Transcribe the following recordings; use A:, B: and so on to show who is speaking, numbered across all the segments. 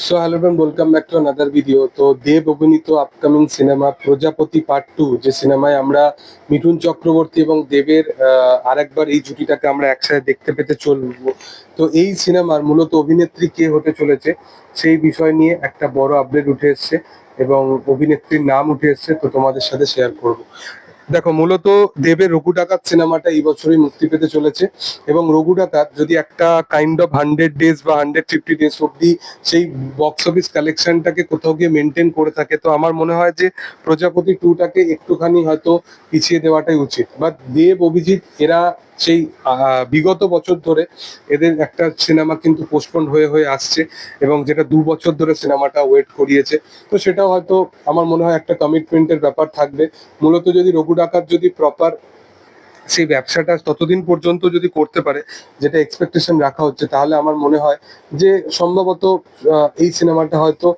A: So hello friend welcome back to another video তো দেব অভিনীত upcoming cinema প্রজাপতি part two যে সিনেমায় আমরা মিঠুন চক্রবর্তী এবং দেবের আরেকবার এই জুটিটাকে আমরা একসাথে দেখতে পেতে চলবো। তো এই সিনেমার মূলত অভিনেত্রী কে হতে চলেছে, সেই বিষয় নিয়ে একটা বড় আপডেট উঠে এসছে এবং অভিনেত্রীর নাম উঠে এসছে, তো তোমাদের সাথে শেয়ার করব। দেখো, মূলত দেবের রঘু ডাকাত সিনেমাটা এই বছরই মুক্তি পেতে চলেছে এবং রঘু ডাকাত যদি একটা কাইন্ড অফ হান্ড্রেড ডেজ বা হান্ড্রেড ফিফটি ডেজ অব্দি সেই বক্স অফিস কালেকশনটাকে কোথাও গিয়ে মেনটেন করে থাকে, তো আমার মনে হয় যে প্রজাপতি টুটাকে একটুখানি হয়তো পিছিয়ে দেওয়াটাই উচিত। বা দেব, অভিজিৎ, এরা সেই বিগত বছর ধরে এদের একটা সিনেমা কিন্তু পোস্টপন্ড হয়ে হয়ে আসছে এবং যেটা দু বছর ধরে সিনেমাটা ওয়েট করিয়েছে, তো সেটাও হয়তো আমার মনে হয় একটা কমিটমেন্টের ব্যাপার থাকবে। মূলত যদি রঘু ডাকাত যদি প্রপার সেই ব্যবসাটা ততদিন পর্যন্ত যদি করতে পারে, যেটা এক্সপেকটেশন রাখা হচ্ছে, তাহলে আমার মনে হয় যে সম্ভবত এই সিনেমাটা হয়তো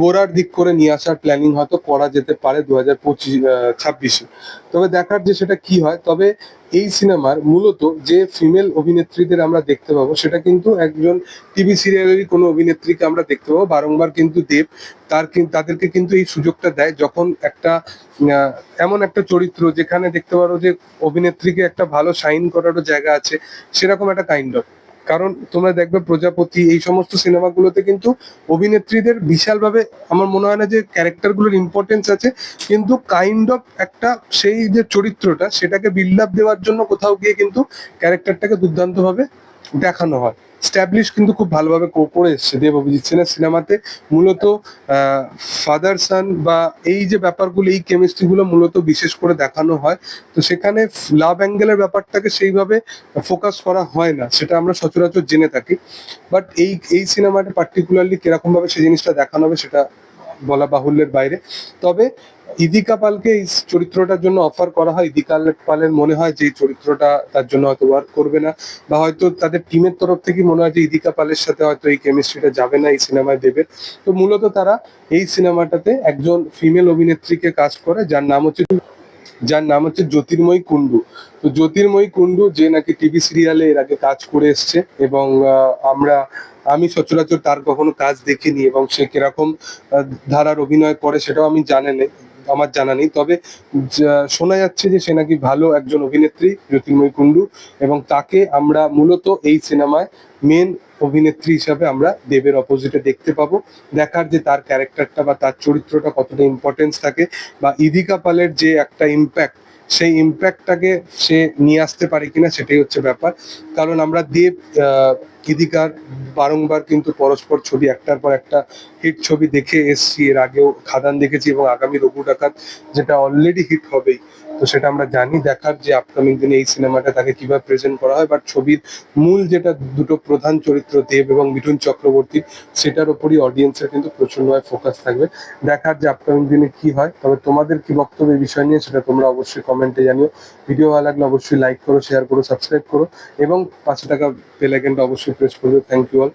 A: গোড়ার দিক করে নিয়ে আসার প্ল্যানিং হয়তো করা যেতে পারে দু হাজার পঁচিশ ছাব্বিশে। তবে দেখার যে সেটা কি হয়, তবে এই সিনেমার মূলত যে ফিমেল অভিনেত্রীদের আমরা দেখতে পাবো, সেটা কিন্তু একজন টিভি সিরিয়ালেরই কোনো অভিনেত্রীকে আমরা দেখতে পাবো। বারংবার কিন্তু দেব তার তাদেরকে কিন্তু এই সুযোগটা দেয় যখন একটা এমন একটা চরিত্র যেখানে দেখতে পারো যে অভিনেত্রীকে একটা ভালো সাইন করারও জায়গা আছে, সেরকম একটা কাইন্ড অফ কারণ তোমরা দেখবে প্রজাপতি, এই সমস্ত সিনেমাগুলোতে কিন্তু অভিনেত্রীদের বিশালভাবে আমার মনে হয় না যে ক্যারেক্টারগুলোর ইম্পর্টেন্স আছে, কিন্তু কাইন্ড অফ একটা সেই যে চরিত্রটা, সেটাকে বিল্ড আপ দেওয়ার জন্য কোথাও গিয়ে কিন্তু ক্যারেক্টারটাকে দুর্দান্তভাবে দেখানো হয়। স্ট্যাবলিশ কিন্তু খুব ভালোভাবে করে এসছে দেব অভিজিৎ সেনের সিনেমাতে। মূলত ফাদার সান বা এই যে ব্যাপারগুলো, এই কেমিস্ট্রিগুলো মূলত বিশেষ করে দেখানো হয়। তো সেখানে লাভ অ্যাঙ্গেলের ব্যাপারটাকে সেইভাবে ফোকাস করা হয় না, সেটা আমরা সচরাচর জেনে থাকি। বাট এই এই সিনেমাটা পার্টিকুলারলি কিরকমভাবে সেই জিনিসটা দেখানো হবে, সেটা বলা বাহুল্যের বাইরে। তবে ইদিকা পালকে এই চরিত্রটার জন্য অফার করা হয়। ইদিকা পালের মনে হয় যে চরিত্রটা তার জন্য হয়তো ওয়ার্ক করবে না বা হয়তো তাদের টিমের তরফ থেকে মনে হয় যে ইদিকা পালের সাথে হয়তো এই কেমিস্ট্রিটা যাবে না, এই সিনেমায় দেবে। তো মূলত তারা এই সিনেমাটাতে একজন ফিমেল অভিনেত্রীকে কাজ করে, যার নাম হচ্ছে যার নাম হচ্ছে জ্যোতির্ময়ী কুন্ডু তো জ্যোতির্ময়ী কুন্ডু যে নাকি টিভি সিরিয়ালে এর আগে কাজ করে এসছে এবং আমরা, আমি সচরাচর তার কখনো কাজ দেখিনি এবং সে কীরকম ধারার অভিনয় করে সেটাও আমি জানি না আমার জানা নেই। তবে শোনা যাচ্ছে যে সে নাকি ভালো একজন অভিনেত্রী, জ্যোতির্ময়ী কুন্ডু এবং তাকে আমরা মূলত এই সিনেমায় মেন অভিনেত্রী হিসাবে আমরা দেবের অপোজিটে দেখতে পাবো। দেখার যে তার ক্যারেক্টারটা বা তার চরিত্রটা কতটা ইম্পর্টেন্স থাকে বা ইদিকা পালের যে একটা ইম্প্যাক্ট সেই ইম্প্যাক্টটাকে সে নিয়ে আসতে পারে কিনা সেটাই হচ্ছে ব্যাপার। কারণ আমরা দেব ইদিকার বারংবার কিন্তু পরস্পর ছবি, একটার পর একটা হিট ছবি দেখে এসছি। এর আগেও খাদান দেখেছি এবং আগামী রঘু ডাকাত, যেটা অলরেডি হিট হবেই। তো সেটা আমরা জানি দেখার যে আপকামিং দিনে এই সিনেমাটা তাকে কীভাবে প্রেজেন্ট করা হয় বাট ছবির মূল যেটা দুটো প্রধান চরিত্র দেব এবং মিঠুন চক্রবর্তী, সেটার উপরই অডিয়েন্সের কিন্তু প্রচন্ডভাবে ফোকাস থাকবে। দেখার যে আপকামিং দিনে কি হয়, তবে তোমাদের কি বক্তব্য এই বিষয় নিয়ে সেটা তোমরা অবশ্যই কমেন্টে জানিও। ভিডিও ভালো লাগলে অবশ্যই লাইক করো শেয়ার করো সাবস্ক্রাইব করো এবং পাঁচশো টাকা বেল আইকনটা অবশ্যই প্রেস করবে। Thank you all